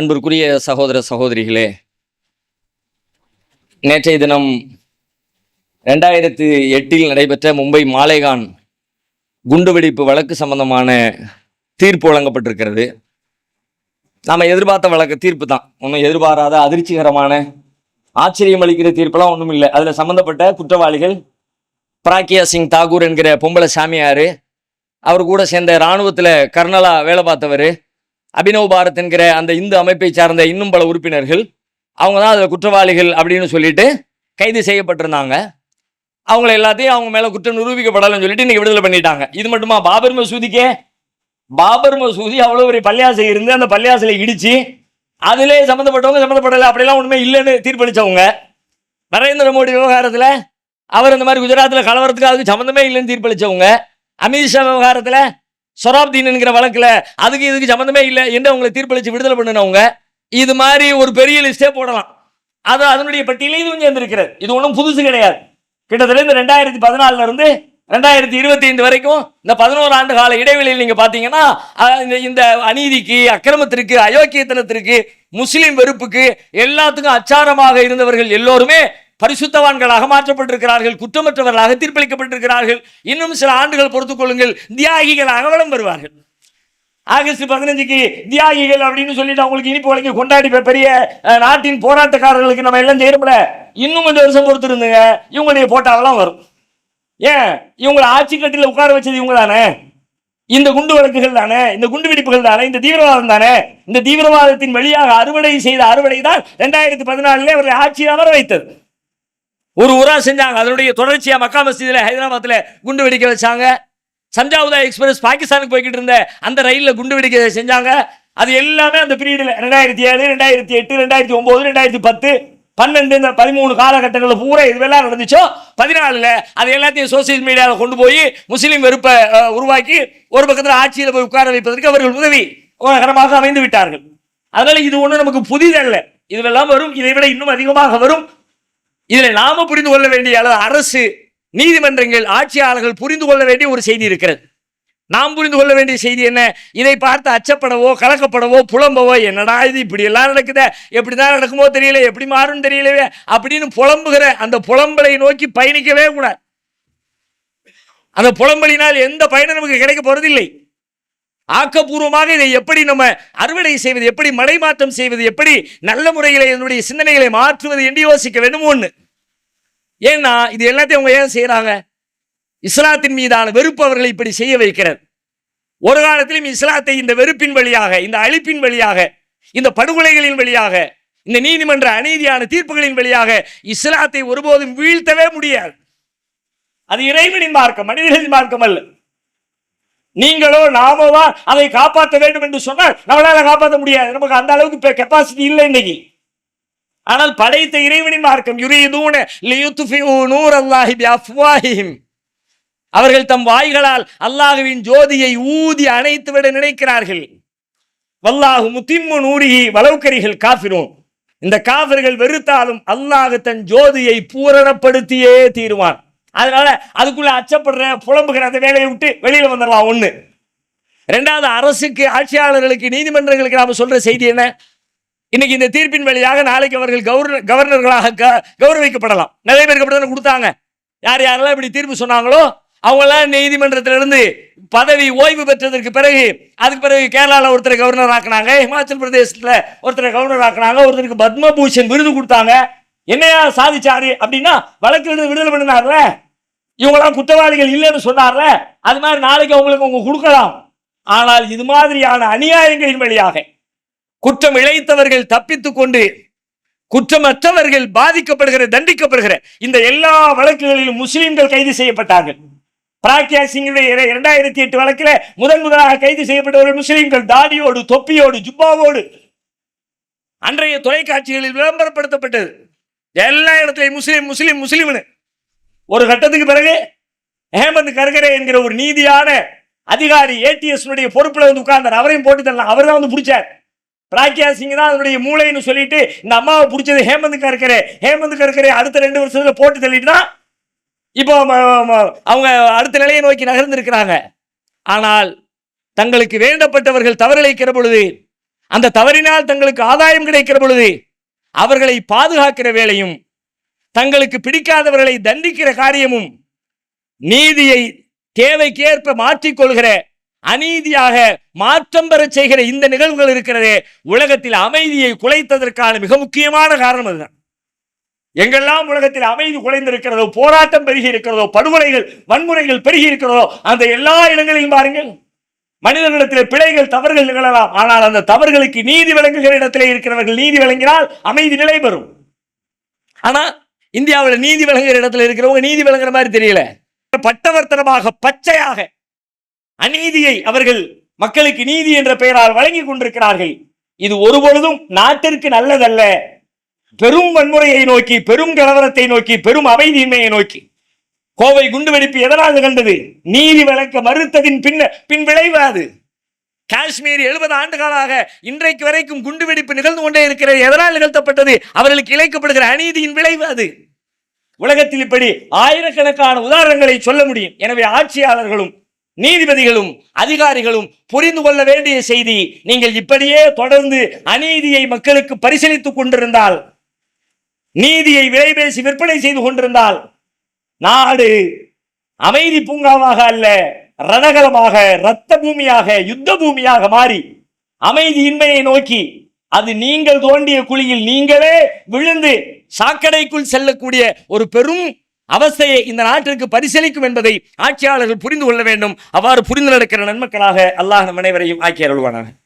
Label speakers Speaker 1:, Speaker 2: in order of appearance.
Speaker 1: அன்பிற்குரிய சகோதர சகோதரிகளே நேற்றைய தினம் ரெண்டாயிரத்து எட்டில் நடைபெற்ற மும்பை மாலேகான் குண்டுவெடிப்பு வழக்கு சம்பந்தமான தீர்ப்பு வழங்கப்பட்டிருக்கிறது. நாம் எதிர்பார்த்த வழக்கு தீர்ப்பு தான். ஒன்றும் எதிர்பாராத அதிர்ச்சிகரமான ஆச்சரியம் அளிக்கிற தீர்ப்பெல்லாம் ஒன்றும் இல்லை. அதில் சம்பந்தப்பட்ட குற்றவாளிகள் பிராக்கியா சிங் தாகூர் என்கிற பொம்பளை சாமியார் அவர் கூட சேர்ந்த இராணுவத்தில் கர்னலாக வேலை பார்த்தவர் அபினவ் பாரத் என்கிற அந்த இந்து அமைப்பை சார்ந்த இன்னும் பல உறுப்பினர்கள் அவங்க தான் அதில் குற்றவாளிகள் அப்படின்னு சொல்லிட்டு கைது செய்யப்பட்டிருந்தாங்க. அவங்கள எல்லாத்தையும் அவங்க மேலே குற்றம் நிரூபிக்கப்படலைன்னு சொல்லிட்டு இன்னைக்கு விடுதலை பண்ணிட்டாங்க. இது மட்டுமா? பாபர் மசூதிக்கே? பாபர் மசூதி அவ்வளோ ஒரு பள்ளியாசை இருந்து அந்த பள்ளியாசலை இடித்து அதிலே சம்மந்தப்பட்டவங்க சம்மந்தப்படலை அப்படிலாம் ஒன்றுமே இல்லைன்னு தீர்ப்பளித்தவங்க நரேந்திர மோடி விவகாரத்தில் அவர் இந்த மாதிரி குஜராத்தில் கலவரத்துக்கு அதுக்கு சம்மந்தமே இல்லைன்னு தீர்ப்பளித்தவங்க அமித்ஷா விவகாரத்தில் சொராப்தீன் என்கிற வழக்கில் அதுக்கு இதுக்கு சம்மந்தமே இல்லை என்று அவங்களை தீர்ப்பளித்து விடுதலை பண்ணினவங்க. இது மாதிரி ஒரு பெரிய லிஸ்டே போடலாம். அது அதனுடைய பட்டியலே இதுவும் சேர்ந்திருக்கிறது. இது ஒன்றும் புதுசு கிடையாது. கிட்டத்தட்ட இந்த ரெண்டாயிரத்தி பதினாலுல இருந்து ரெண்டாயிரத்தி இருபத்தி ஐந்து வரைக்கும் இந்த பதினோரு ஆண்டு கால இடைவெளியில் நீங்கள் பார்த்தீங்கன்னா இந்த இந்த அநீதிக்கு அக்கிரமத்திற்கு அயோக்கியத்தனத்திற்கு முஸ்லீம் வெறுப்புக்கு எல்லாத்துக்கும் அச்சாரமாக இருந்தவர்கள் எல்லோருமே பரிசுத்தவான்களாக மாற்றப்பட்டிருக்கிறார்கள் குற்றமற்றவர்களாக தீர்ப்பளிக்கப்பட்டிருக்கிறார்கள். இன்னும் சில ஆண்டுகள் பொறுத்துக் கொள்ளுங்கள் தியாகிகளாக வளம் வருவார்கள். ஆகஸ்ட் பதினஞ்சுக்கு தியாகிகள் அப்படின்னு சொல்லிட்டு அவங்களுக்கு இனிப்பு வழங்கி கொண்டாடி பெரிய நாட்டின் போராட்டக்காரர்களுக்கு நம்ம எல்லாம் செய்யறோம்ல இன்னும் கொஞ்சம் வருஷம் பொறுத்து இருந்துங்க இவங்களுடைய போட்டாலாம் வரும். ஏன்? இவங்களை ஆட்சி கட்டில உட்கார வச்சது இவங்க தானே? இந்த குண்டு வழக்குகள் தானே? இந்த குண்டு வெடிப்புகள் தானே? இந்த தீவிரவாதம் தானே? இந்த தீவிரவாதத்தின் வழியாக அறுவடை செய்த அறுவடை தான் ரெண்டாயிரத்தி பதினாலுல அவர்களை ஆட்சி அமர வைத்தது. ஒரு ஊரா செஞ்சாங்க. அதனுடைய தொடர்ச்சியா மக்கா மசீதியில் ஹைதராபாத்தில் குண்டு வெடிக்க வச்சாங்க. சஞ்சாவுதா எக்ஸ்பிரஸ் பாகிஸ்தானுக்கு போய்கிட்டு இருந்த அந்த ரயிலில் குண்டு வெடிக்க செஞ்சாங்க. அது எல்லாமே அந்த பீரியடில் ரெண்டாயிரத்தி ஏழு ரெண்டாயிரத்தி எட்டு ரெண்டாயிரத்தி ஒம்பது ரெண்டாயிரத்தி பத்து பன்னெண்டு இந்த பதிமூணு காலகட்டங்களில் பூரா இதுவெல்லாம் நடந்துச்சோ? பதினாலில் அது எல்லாத்தையும் சோசியல் மீடியாவில் கொண்டு போய் முஸ்லீம் வெறுப்பை உருவாக்கி ஒரு பக்கத்தில் ஆட்சியில் போய் உட்கார வைப்பதற்கு அவர்கள் உதவி கரமாக அமைந்து விட்டார்கள் அதனால் இது ஒன்றும் நமக்கு புதிதல்ல. இதுவெல்லாம் வரும். இதை விட இன்னும் அதிகமாக வரும். இதில் நாம புரிந்து கொள்ள வேண்டிய அளவு அரசு நீதிமன்றங்கள் ஆட்சியாளர்கள் புரிந்து கொள்ள வேண்டிய ஒரு செய்தி இருக்கிறது. நாம் புரிந்து கொள்ள வேண்டிய செய்தி என்ன? இதை பார்த்து அச்சப்படவோ கலக்கப்படவோ புலம்பவோ என்னடா இது இப்படி எல்லாம் நடக்குதே? எப்படி தான் நடக்குமோ தெரியல எப்படி மாறும் தெரியலவே? அப்படின்னு புலம்புகிற அந்த புலம்பலை நோக்கி பயணிக்கவே கூடாது. அந்த புலம்பலினால் எந்த பயனும் நமக்கு கிடைக்க போறதில்லை. ஆக்கப்பூர்வமாக இதை எப்படி நம்ம அறுவடை செய்வது எப்படி மடைமாற்றம் செய்வது எப்படி நல்ல முறையில் என்னுடைய சிந்தனைகளை மாற்றுவது என்று யோசிக்க வேண்டும் ஒன்று ஏன்னா இது எல்லாத்தையும் அவங்க ஏன் செய்கிறாங்க இஸ்லாத்தின் மீதான வெறுப்பு அவர்களை இப்படி செய்ய வைக்கிறது ஒரு காலத்திலும் இஸ்லாத்தை இந்த வெறுப்பின் வழியாக இந்த அழிப்பின் வழியாக இந்த படுகொலைகளின் வழியாக இந்த நீதிமன்ற அநீதியான தீர்ப்புகளின் வழியாக இஸ்லாத்தை ஒருபோதும் வீழ்த்தவே முடியாது. அது இறைவனின் மார்க்கம் மனிதர்களின் மார்க்கம் அல்ல. நீங்களோ நாமோ தான் அதை காப்பாற்ற வேண்டும் என்று சொன்னால் நம்மளால காப்பாற்ற முடியாது. நமக்கு அந்த அளவுக்கு கெப்பாசிட்டி இல்லை இன்னைக்கு. ஆனால் படைத்த இறைவனின் மார்க்கம் யுரீதூன நூர் அவர்கள் தம் வாய்களால் அல்லாஹுவின் ஜோதியை ஊதி அணைத்துவிட நினைக்கிறார்கள். வல்லாஹு முத்திம்மு நூரிஹி வலவுக்கரிகள் காஃபிரும் இந்த காவிர்கள் வெறுத்தாலும் அல்லாஹு தன் ஜோதியை பூரணப்படுத்தியே தீருவான். அதனால அதுக்குள்ள அச்சப்படுற புலம்புகிற அந்த வேலையை விட்டு வெளியில வந்துடலாம் ஒண்ணு. ரெண்டாவது அரசுக்கு ஆட்சியாளர்களுக்கு நீதிமன்றங்களுக்கு நாம சொல்ற செய்தி என்ன? இன்னைக்கு இந்த தீர்ப்பின் வழியாக நாளைக்கு அவர்கள் கவர்னர் கவர்னர்களாக க- கௌரவிக்கப்படலாம். நிறைய பேருக்கு கொடுத்தாங்க. யார் யாரெல்லாம் இப்படி தீர்ப்பு சொன்னாங்களோ அவங்களாம் நீதிமன்றத்திலிருந்து பதவி ஓய்வு பெற்றதற்கு பிறகு அதுக்கு பிறகு கேரளாவில் ஒருத்தரை கவர்னர் ஆக்குனாங்க ஹிமாச்சல் பிரதேசத்தில் ஒருத்தரை கவர்னர் ஆக்குனாங்க ஒருத்தருக்கு பத்மபூஷன் விருது கொடுத்தாங்க. என்னையா சாதிச்சாரு அப்படின்னா வழக்கிலிருந்து விடுதலை பண்ணினார்ல? இவங்களாம் குற்றவாளிகள் இல்லைன்னு சொன்னார்ல? அது மாதிரி நாளைக்கு அவங்களுக்கு அவங்க கொடுக்கலாம். ஆனால் இது மாதிரியான அநியாயங்களின் வழியாக குற்றம் இழைத்தவர்கள் தப்பித்துக் கொண்டு குற்றமற்றவர்கள் பாதிக்கப்படுகிற தண்டிக்கப்படுகிற இந்த எல்லா வழக்குகளிலும் முஸ்லீம்கள் கைது செய்யப்பட்டார்கள். பிராக்யா சிங்குடைய இரண்டாயிரத்தி எட்டு வழக்கில் முதன் முதலாக கைது செய்யப்பட்டவர்கள் முஸ்லீம்கள். தாடியோடு தொப்பியோடு ஜுப்பாவோடு அன்றைய தொலைக்காட்சிகளில் விளம்பரப்படுத்தப்பட்டது. எல்லா இடத்துலையும் முஸ்லீம் முஸ்லீம் முஸ்லீம்னு. ஒரு கட்டத்துக்கு பிறகு ஹேமந்த் கர்கரே என்கிற ஒரு நீதியான அதிகாரி ஏடிஎஸ் பொறுப்பில் வந்து உட்கார்ந்தார். அவரையும் போட்டு தரலாம். அவர் தான் வந்து பிடிச்சார். பிராக்யா சிங் தான் அதனுடைய மூளைன்னு சொல்லிட்டு இந்த அம்மாவை பிடிச்சது ஹேமந்த் கர்கரே. ஹேமந்த் கர்கரே அடுத்த ரெண்டு வருஷத்துல போட்டு தள்ளிட்டு தான் இப்போ அவங்க அடுத்த நிலையை நோக்கி நகர்ந்திருக்கிறாங்க. ஆனால் தங்களுக்கு வேண்டப்பட்டவர்கள் தவறிழைக்கிற பொழுது அந்த தவறினால் தங்களுக்கு ஆதாயம் கிடைக்கிற பொழுது அவர்களை பாதுகாக்கிற வேலையும் தங்களுக்கு பிடிக்காதவர்களை தண்டிக்கிற காரியமும் நீதியை தேவைக்கேற்ப மாற்றிக்கொள்கிற அநீதியாக மாற்றம் பெறச் செய்கிற இந்த நிகழ்வுகள் இருக்கிறதே உலகத்தில் அமைதியை குலைத்ததற்கான மிக முக்கியமான காரணம் அதுதான். எங்கெல்லாம் உலகத்தில் அமைதி குலைந்திருக்கிறதோ போராட்டம் பெருகி இருக்கிறதோ படுகொலைகள் வன்முறைகள் பெருகி இருக்கிறதோ அந்த எல்லா இடங்களையும் பாருங்கள். மனிதர்களிடத்திலே பிழைகள் தவறுகள் நிகழலாம். ஆனால் அந்த தவறுகளுக்கு நீதி வழங்குகிற இடத்திலே இருக்கிறவர்கள் நீதி வழங்கினால் அமைதி நிலை பெறும். ஆனால் இந்தியாவில் நீதி வழங்குகிற இடத்துல இருக்கிறவங்க நீதி வழங்குற மாதிரி தெரியல. பட்டவர்த்தனமாக பச்சையாக அநீதியை அவர்கள் மக்களுக்கு நீதி என்ற பெயரால் வழங்கி கொண்டிருக்கிறார்கள். இது ஒருபொழுதும் நாட்டிற்கு நல்லதல்ல. பெரும் வன்முறையை நோக்கி பெரும் கலவரத்தை நோக்கி பெரும் அமைதியின்மையை நோக்கி. கோவை குண்டுவெடிப்பு எதனால் நிகழ்ந்தது? நீதி வழக்க மறுத்ததின் பின்ன பின் விளைவு அது. காஷ்மீர் எழுபது ஆண்டுகளாக இன்றைக்கு வரைக்கும் குண்டுவெடிப்பு நிகழ்ந்து கொண்டே இருக்கிறது. எதனால் நிகழ்த்தப்பட்டது? அவர்களுக்கு இழைக்கப்படுகிற அநீதியின் விளைவு அது. உலகத்தில் இப்படி ஆயிரக்கணக்கான உதாரணங்களை சொல்ல முடியும். எனவே ஆட்சியாளர்களும் நீதிபதிகளும் அதிகாரிகளும் புரிந்து கொள்ள வேண்டிய செய்தி நீங்கள் இப்படியே தொடர்ந்து அநீதியை மக்களுக்கு பரிசீலித்துக் கொண்டிருந்தால் நீதியை விலைபேசி விற்பனை செய்து கொண்டிருந்தால் நாடு அமைதி பூங்காவாக அல்ல ரணகலமாக இரத்த பூமியாக யுத்த பூமியாக மாறி அமைதியின்மையை நோக்கி அது நீங்கள் தோண்டிய குழியில் நீங்களே விழுந்து சாக்கடைக்குள் செல்லக்கூடிய ஒரு பெரும் அவஸ்தையை இந்த நாட்டிற்கு பரிசீலிக்கும் என்பதை ஆட்சியாளர்கள் புரிந்து கொள்ள வேண்டும். அவ்வாறு புரிந்து நடக்கிற நன்மக்களாக அல்லாஹ் நம் அனைவரையும் ஆக்கியருள்வானாக